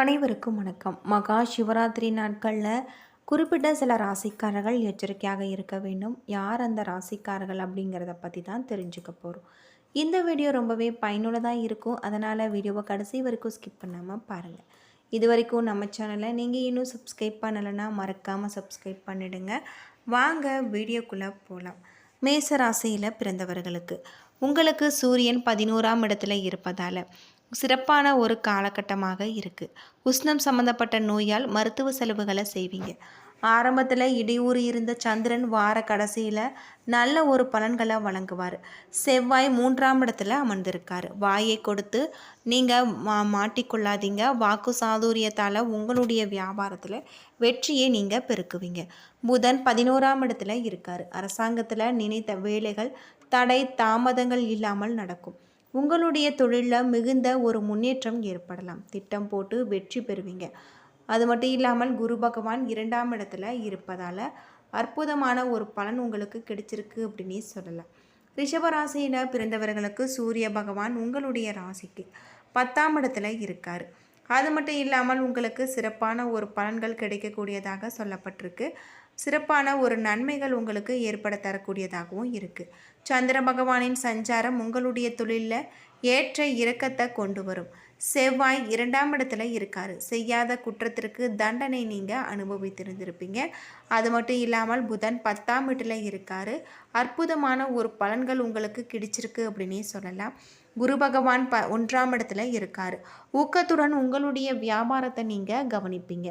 அனைவருக்கும் வணக்கம். மகா சிவராத்திரி நாட்களில் குறிப்பிட்ட சில ராசிக்காரர்கள் எச்சரிக்கையாக இருக்க வேண்டும். யார் அந்த ராசிக்காரர்கள் அப்படிங்கிறத பற்றி தான் தெரிஞ்சுக்க போகிறோம் இந்த வீடியோ ரொம்பவே பயனுள்ளதாக இருக்கும். அதனால் வீடியோவை கடைசி வரைக்கும் ஸ்கிப் பண்ணாமல் பாருங்கள் இது வரைக்கும் நம்ம சேனலை நீங்கள் இன்னும் சப்ஸ்கிரைப் பண்ணலைன்னா மறக்காமல் சப்ஸ்கிரைப் பண்ணிடுங்க. வாங்க வீடியோக்குள்ளே போகலாம் மேச ராசியில் பிறந்தவர்களுக்கு. உங்களுக்கு சூரியன் பதினோராம் இடத்துல இருப்பதால் சிறப்பான ஒரு காலகட்டமாக இருக்குது உஷ்ணம் சம்மந்தப்பட்ட நோயால் மருத்துவ செலவுகளை செய்வீங்க. ஆரம்பத்தில் இடையூறு இருந்த சந்திரன் வார கடைசியில் நல்ல ஒரு பலன்களை வழங்குவார். செவ்வாய் மூன்றாம் இடத்துல அமர்ந்திருக்கார். வாயை கொடுத்து நீங்கள் மா மாட்டிக்கொள்ளாதீங்க. வாக்கு சாதுரியத்தால் உங்களுடைய வியாபாரத்தில் வெற்றியை நீங்கள் பெருக்குவீங்க. புதன் பதினோராம் இடத்துல இருக்கார். அரசாங்கத்தில் நினைத்த வேலைகள் தடை தாமதங்கள் இல்லாமல் நடக்கும். உங்களுடைய தொழிலில் மிகுந்த ஒரு முன்னேற்றம் ஏற்படலாம். திட்டம் போட்டு வெற்றி பெறுவீங்க. அது மட்டும் இல்லாமல் குரு பகவான் இரண்டாம் இடத்துல இருப்பதால் அற்புதமான ஒரு பலன் உங்களுக்கு கிடைச்சிருக்கு அப்படின்னே சொல்லலாம். ரிஷபராசியில் பிறந்தவர்களுக்கு சூரிய பகவான் உங்களுடைய ராசிக்கு பத்தாம் இடத்துல இருக்கார். அது மட்டும் இல்லாமல் உங்களுக்கு சிறப்பான ஒரு பலன்கள் கிடைக்கக்கூடியதாக சொல்லப்பட்டிருக்கு. சிறப்பான ஒரு நன்மைகள் உங்களுக்கு ஏற்பட தரக்கூடியதாகவும் இருக்குது சந்திர பகவானின் சஞ்சாரம் உங்களுடைய தொழிலில் ஏற்ற இறக்கத்தை கொண்டு வரும். செவ்வாய் இரண்டாம் இடத்துல இருக்கார். செய்யாத குற்றத்திற்கு தண்டனை நீங்கள் அனுபவித்திருந்திருப்பீங்க. அது மட்டும் இல்லாமல் புதன் பத்தாம் வீட்டில் இருக்கார். அற்புதமான ஒரு பலன்கள் உங்களுக்கு கிடைச்சிருக்கு அப்படின்னே சொல்லலாம். குரு பகவான் ப ஒன்றாம் இடத்துல இருக்கார். ஊக்கத்துடன் உங்களுடைய வியாபாரத்தை நீங்கள் கவனிப்பீங்க.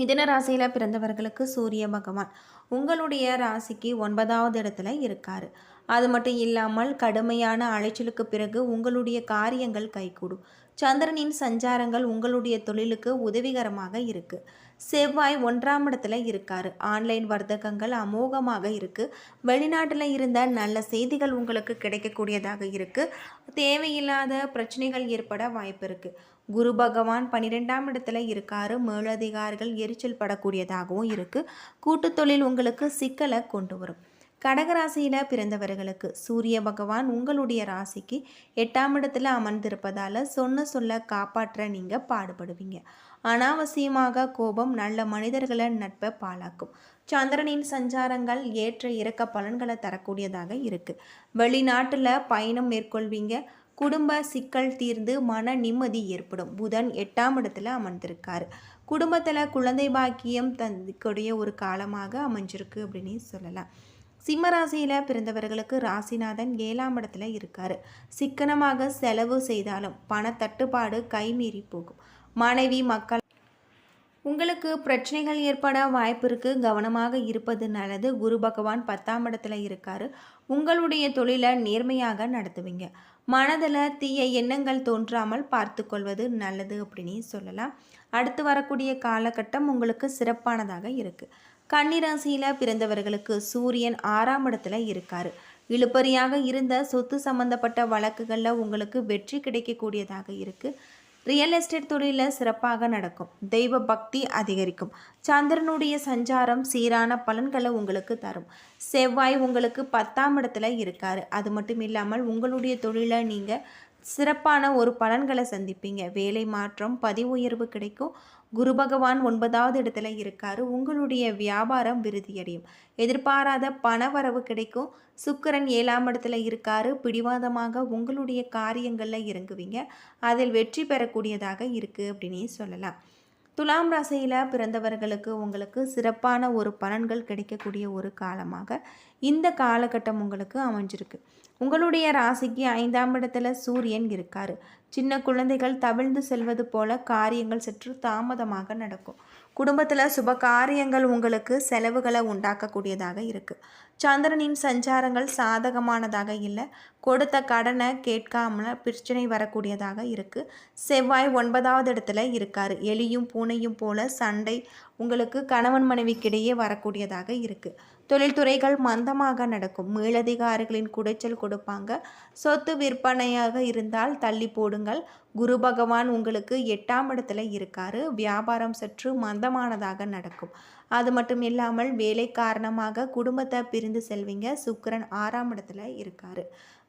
மிதன ராசியில் பிறந்தவர்களுக்கு சூரிய பகவான் உங்களுடைய ராசிக்கு ஒன்பதாவது இடத்துல இருக்கார். அது மட்டும் இல்லாமல் கடுமையான அலைச்சலுக்கு பிறகு உங்களுடைய காரியங்கள் கைகூடும். சந்திரனின் சஞ்சாரங்கள் உங்களுடைய தொழிலுக்கு உதவிகரமாக இருக்குது செவ்வாய் ஒன்றாம் இடத்துல இருக்கார். ஆன்லைன் வர்த்தகங்கள் அமோகமாக இருக்குது வெளிநாட்டில் இருந்த நல்ல செய்திகள் உங்களுக்கு கிடைக்கக்கூடியதாக இருக்குது தேவையில்லாத பிரச்சனைகள் ஏற்பட வாய்ப்பு இருக்குது குரு பகவான் பன்னிரெண்டாம் இடத்துல இருக்காரு. மேலதிகாரிகள் எரிச்சல் படக்கூடியதாகவும் இருக்குது கூட்டுத்தொழில் உங்களுக்கு சிக்கலை கொண்டு வரும். கடகராசியில் பிறந்தவர்களுக்கு சூரிய பகவான் உங்களுடைய ராசிக்கு எட்டாம் இடத்துல அமர்ந்திருப்பதால் சொன்ன சொல்ல காப்பாற்ற நீங்கள் பாடுபடுவீங்க. அனாவசியமாக கோபம் நல்ல மனிதர்களை நட்பை பாழாக்கும். சந்திரனின் சஞ்சாரங்கள் ஏற்ற இறக்க பலன்களை தரக்கூடியதாக இருக்குது வெளிநாட்டில் பயணம் மேற்கொள்வீங்க. குடும்ப சிக்கல் தீர்ந்து மன நிம்மதி ஏற்படும். புதன் எட்டாம் இடத்துல அமர்ந்திருக்காரு. குடும்பத்தில் குழந்தை பாக்கியம் தந்திக்கூடிய ஒரு காலமாக அமைஞ்சிருக்கு அப்படின்னு சொல்லலாம். சிம்மராசியில் பிறந்தவர்களுக்கு ராசிநாதன் ஏழாம் இடத்துல இருக்கார். சிக்கனமாக செலவு செய்தாலும் பண தட்டுப்பாடு கைமீறி போகும். மனைவி மக்கள் உங்களுக்கு பிரச்சனைகள் ஏற்பட வாய்ப்பு இருக்குது கவனமாக இருப்பது நல்லது. குரு பகவான் பத்தாம் இடத்துல இருக்கார். உங்களுடைய தொழிலை நேர்மையாக நடத்துவீங்க. மனதில் தீய எண்ணங்கள் தோன்றாமல் பார்த்து கொள்வது நல்லது அப்படின்னு சொல்லலாம். அடுத்து வரக்கூடிய காலகட்டம் உங்களுக்கு சிறப்பானதாக இருக்குது கன்னிராசியில் பிறந்தவர்களுக்கு சூரியன் ஆறாம் இடத்துல இருக்கார். இழுப்பறியாக இருந்த சொத்து சம்பந்தப்பட்ட வழக்குகளில் உங்களுக்கு வெற்றி கிடைக்கக்கூடியதாக இருக்குது ரியல் எஸ்டேட் தொழிலில் சிறப்பாக நடக்கும். தெய்வ பக்தி அதிகரிக்கும். சந்திரனுடைய சஞ்சாரம் சீரான பலன்களை உங்களுக்கு தரும். செவ்வாய் உங்களுக்கு பத்தாம் இடத்துல இருக்கார். அது மட்டும் இல்லாமல் உங்களுடைய தொழிலை நீங்கள் சிறப்பான ஒரு பலன்களை சந்திப்பீங்க. வேலை மாற்றம் பதிவு உயர்வு கிடைக்கும். குரு பகவான் ஒன்பதாவது இடத்துல இருக்காரு. உங்களுடைய வியாபாரம் விருதியடையும் எதிர்பாராத பணவரவு கிடைக்கும். சுக்கரன் ஏழாம் இடத்துல இருக்காரு. பிடிவாதமாக உங்களுடைய காரியங்களில் இறங்குவீங்க. அதில் வெற்றி பெறக்கூடியதாக இருக்குது அப்படின்னே சொல்லலாம். துலாம் ராசியில் பிறந்தவர்களுக்கு உங்களுக்கு சிறப்பான ஒரு பலன்கள் கிடைக்கக்கூடிய ஒரு காலமாக இந்த காலகட்டம் உங்களுக்கு அமைஞ்சிருக்கு. உங்களுடைய ராசிக்கு ஐந்தாம் இடத்துல சூரியன் இருக்கார். சின்ன குழந்தைகள் தவிழ்ந்து செல்வது போல காரியங்கள் சற்று தாமதமாக நடக்கும். குடும்பத்தில் சுப காரியங்கள் உங்களுக்கு செலவுகளை உண்டாக்கக்கூடியதாக இருக்குது சந்திரனின் சஞ்சாரங்கள் சாதகமானதாக இல்லை. கொடுத்த கடனை கேட்காமல பிரச்சனை வரக்கூடியதாக இருக்குது செவ்வாய் ஒன்பதாவது இடத்துல இருக்கார். எலியும் பூனையும் போல சண்டை உங்களுக்கு கணவன் மனைவிக்கிடையே வரக்கூடியதாக இருக்குது தொழில்துறைகள் மந்தமாக நடக்கும். மேலதிகாரிகளின் குடைச்சல் கொடுப்பாங்க. சொத்து விற்பனையாக இருந்தால் தள்ளி போடுங்கள். குரு பகவான் உங்களுக்கு எட்டாம் இடத்துல இருக்காரு. வியாபாரம் சற்று மந்தமானதாக நடக்கும். அது மட்டும் இல்லாமல் வேலை காரணமாக குடும்பத்தை பிரிந்து செல்வீங்க. சுக்கரன் ஆறாம் இடத்துல இருக்காரு.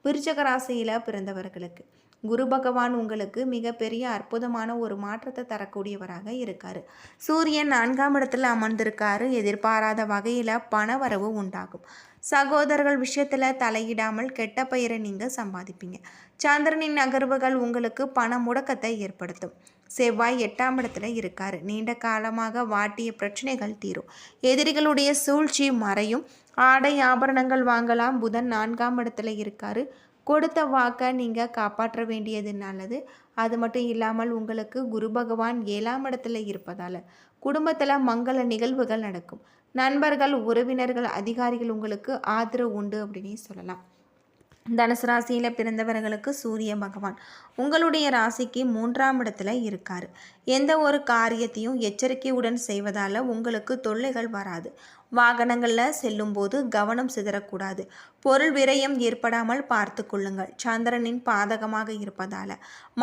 விருச்சக ராசியில் பிறந்தவர்களுக்கு குரு பகவான் உங்களுக்கு மிகப்பெரிய அற்புதமான ஒரு மாற்றத்தை தரக்கூடியவராக இருக்கார். சூரியன் நான்காம் இடத்துல அமர்ந்திருக்காரு. எதிர்பாராத வகையில் பணவரவு உண்டாகும். சகோதரர்கள் விஷயத்தில் தலையிடாமல் கெட்ட பெயரை நீங்கள் சம்பாதிப்பீங்க. சந்திரனின் நகர்வுகள் உங்களுக்கு பண முடக்கத்தை ஏற்படுத்தும். செவ்வாய் எட்டாம் இடத்துல இருக்கார். நீண்ட காலமாக வாட்டிய பிரச்சனைகள் தீரும். எதிரிகளுடைய சூழ்ச்சி மறையும். ஆடை ஆபரணங்கள் வாங்கலாம். புதன் நான்காம் இடத்துல இருக்காரு. கொடுத்த வாக்கை நீங்கள் காப்பாற்ற வேண்டியது நல்லது. அது மட்டும் இல்லாமல் உங்களுக்கு குரு பகவான் ஏழாம் இடத்துல இருப்பதால் குடும்பத்தில் மங்கள நிகழ்வுகள் நடக்கும். நண்பர்கள் உறவினர்கள் அதிகாரிகள் உங்களுக்கு ஆதரவு உண்டு அப்படின்னு சொல்லலாம். தனுசு ராசியில் பிறந்தவர்களுக்கு சூரிய பகவான் உங்களுடைய ராசிக்கு மூன்றாம் இடத்துல இருக்கார். எந்த ஒரு காரியத்தையும் எச்சரிக்கையுடன் செய்வதால் உங்களுக்கு தொல்லைகள் வராது. வாகனங்களில் செல்லும்போது கவனம் சிதறக்கூடாது. பொருள் விரயம் ஏற்படாமல் பார்த்து கொள்ளுங்கள். சந்திரனின் பாதகமாக இருப்பதால்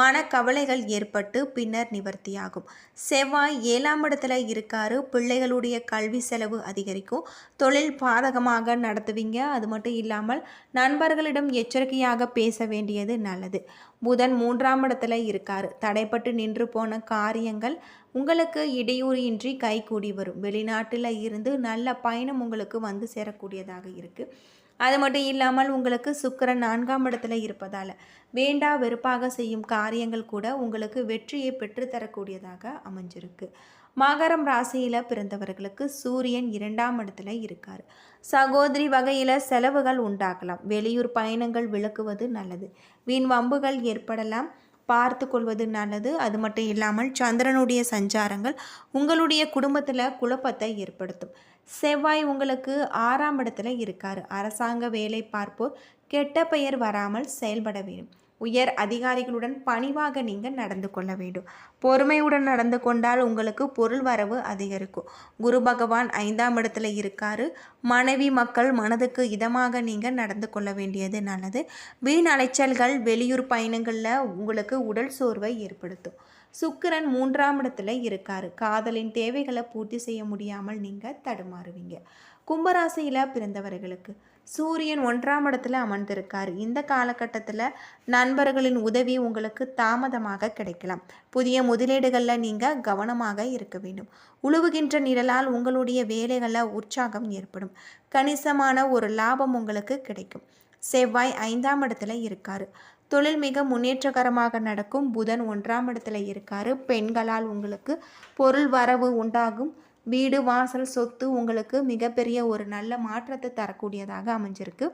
மனக்கவலைகள் ஏற்பட்டு பின்னர் நிவர்த்தியாகும். செவ்வாய் ஏழாம் இடத்துல இருக்காரு. பிள்ளைகளுடைய கல்வி செலவு அதிகரிக்கும். தொழில் பாதகமாக நடத்துவீங்க. அது மட்டும் இல்லாமல் நண்பர்களிடம் எச்சரிக்கையாக பேச வேண்டியது நல்லது. புதன் மூன்றாம் இடத்துல இருக்கார். தடைப்பட்டு நின்று போன காரியங்கள் உங்களுக்கு இடையூறு இன்றி கைகூடி வரும். வெளிநாட்டில் இருந்து நல்ல பயணம் உங்களுக்கு வந்து சேரக்கூடியதாக இருக்குது அது மட்டும் இல்லாமல் உங்களுக்கு சுக்கரன் நான்காம் இடத்துல இருப்பதால் வேண்டா வெறுப்பாக செய்யும் காரியங்கள் கூட உங்களுக்கு வெற்றியை பெற்றுத்தரக்கூடியதாக அமைஞ்சிருக்கு. மகரம் ராசியில் பிறந்தவர்களுக்கு சூரியன் இரண்டாம் இடத்துல இருக்கார். சகோதரி வகையில் செலவுகள் உண்டாகலாம். வெளியூர் பயணங்கள் விளக்குவது நல்லது. வீண் வம்புகள் ஏற்படலாம். பார்த்து கொள்வது நல்லது. அது மட்டும் இல்லாமல் சந்திரனுடைய சஞ்சாரங்கள் உங்களுடைய குடும்பத்தில் குழப்பத்தை ஏற்படுத்தும். செவ்வாய் உங்களுக்கு ஆறாம் இடத்துல இருக்கார். அரசாங்க வேலை பார்ப்போர் கெட்ட பெயர் வராமல் செயல்பட வேண்டும். உயர் அதிகாரிகளுடன் பணிவாக நீங்கள் நடந்து கொள்ள வேண்டும். பொறுமையுடன் நடந்து கொண்டால் உங்களுக்கு பொருள் வரவு அதிகரிக்கும். குரு பகவான் ஐந்தாம் இடத்துல இருக்காரு. மனைவி மக்கள் மனதுக்கு இதமாக நீங்கள் நடந்து கொள்ள வேண்டியது நல்லது. வீண் அலைச்சல்கள் வெளியூர் பயணங்களில் உங்களுக்கு உடல் சோர்வை ஏற்படுத்தும். சுக்கிரன் மூன்றாம் இடத்துல இருக்காரு. காதலின் தேவைகளை பூர்த்தி செய்ய முடியாமல் நீங்கள் தடுமாறுவீங்க. கும்பராசியில் பிறந்தவர்களுக்கு சூரியன் ஒன்றாம் இடத்துல அமர்ந்திருக்கார். இந்த காலகட்டத்தில் நண்பர்களின் உதவி உங்களுக்கு தாமதமாக கிடைக்கலாம். புதிய முதலீடுகளில் நீங்கள் கவனமாக இருக்க வேண்டும். உழுவுகின்ற நிழலால் உங்களுடைய வேலைகளில் உற்சாகம் ஏற்படும். கணிசமான ஒரு லாபம் உங்களுக்கு கிடைக்கும். செவ்வாய் ஐந்தாம் இடத்துல இருக்கார். தொழில் மிக முன்னேற்றகரமாக நடக்கும். புதன் ஒன்றாம் இடத்துல இருக்கார். பெண்களால் உங்களுக்கு பொருள் வரவு உண்டாகும். வீடு வாசல் சொத்து உங்களுக்கு மிகப்பெரிய ஒரு நல்ல மாற்றத்தை தரக்கூடியதாக அமைஞ்சிருக்கு.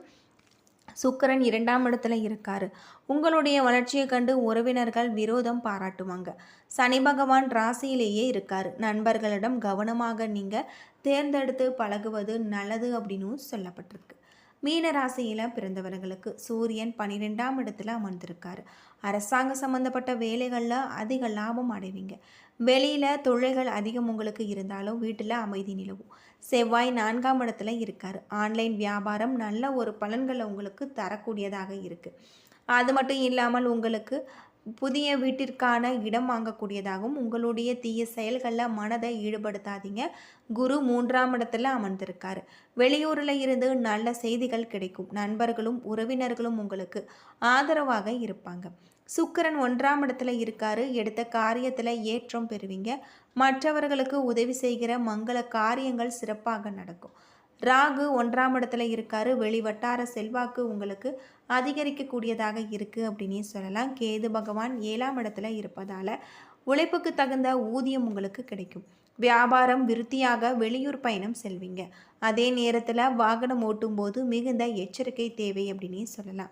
சுக்கரன் இரண்டாம் இடத்துல இருக்காரு. உங்களுடைய வளர்ச்சியை கண்டு உறவினர்கள் விரோதம் பாராட்டுவாங்க. சனி பகவான் ராசியிலேயே இருக்கார். நண்பர்களிடம் கவனமாக நீங்கள் தேர்ந்தெடுத்து பழகுவது நல்லது அப்படின்னு சொல்லப்பட்டிருக்கு. மீனராசியில் பிறந்தவர்களுக்கு சூரியன் பன்னிரெண்டாம் இடத்துல அமர்ந்திருக்காரு. அரசாங்க சம்மந்தப்பட்ட வேலைகளில் அதிக லாபம் அடைவீங்க. வெளியில் தொழில்கள் அதிகம் உங்களுக்கு இருந்தாலும் வீட்டில் அமைதி நிலவும். செவ்வாய் நான்காம் இடத்துல இருக்கார். ஆன்லைன் வியாபாரம் நல்ல ஒரு பலன்களை உங்களுக்கு தரக்கூடியதாக இருக்குது அது மட்டும் இல்லாமல் உங்களுக்கு புதிய வீட்டிற்கான இடம் வாங்கக்கூடியதாகவும் உங்களுடைய தீய செயல்களில் மனதை ஈடுபடுத்தாதீங்க. குரு மூன்றாம் இடத்துல அமர்ந்திருக்காரு. வெளியூரில் இருந்து நல்ல செய்திகள் கிடைக்கும். நண்பர்களும் உறவினர்களும் உங்களுக்கு ஆதரவாக இருப்பாங்க. சுக்கரன் ஒன்றாம் இடத்துல இருக்காரு. எடுத்த காரியத்தில் ஏற்றம் பெறுவீங்க. மற்றவர்களுக்கு உதவி செய்கிற மங்கள காரியங்கள் சிறப்பாக நடக்கும். ராகு ஒன்றாம் இடத்துல இருக்காரு. வெளிவட்டார செல்வாக்கு உங்களுக்கு அதிகரிக்கக்கூடியதாக இருக்குது அப்படின்னே சொல்லலாம். கேது பகவான் ஏழாம் இடத்துல இருப்பதால் உழைப்புக்கு தகுந்த ஊதியம் உங்களுக்கு கிடைக்கும். வியாபாரம் விருத்தியாக வெளியூர் பயணம் செல்வீங்க. அதே நேரத்தில் வாகனம் ஓட்டும் போது மிகுந்த எச்சரிக்கை தேவை அப்படின்னே சொல்லலாம்.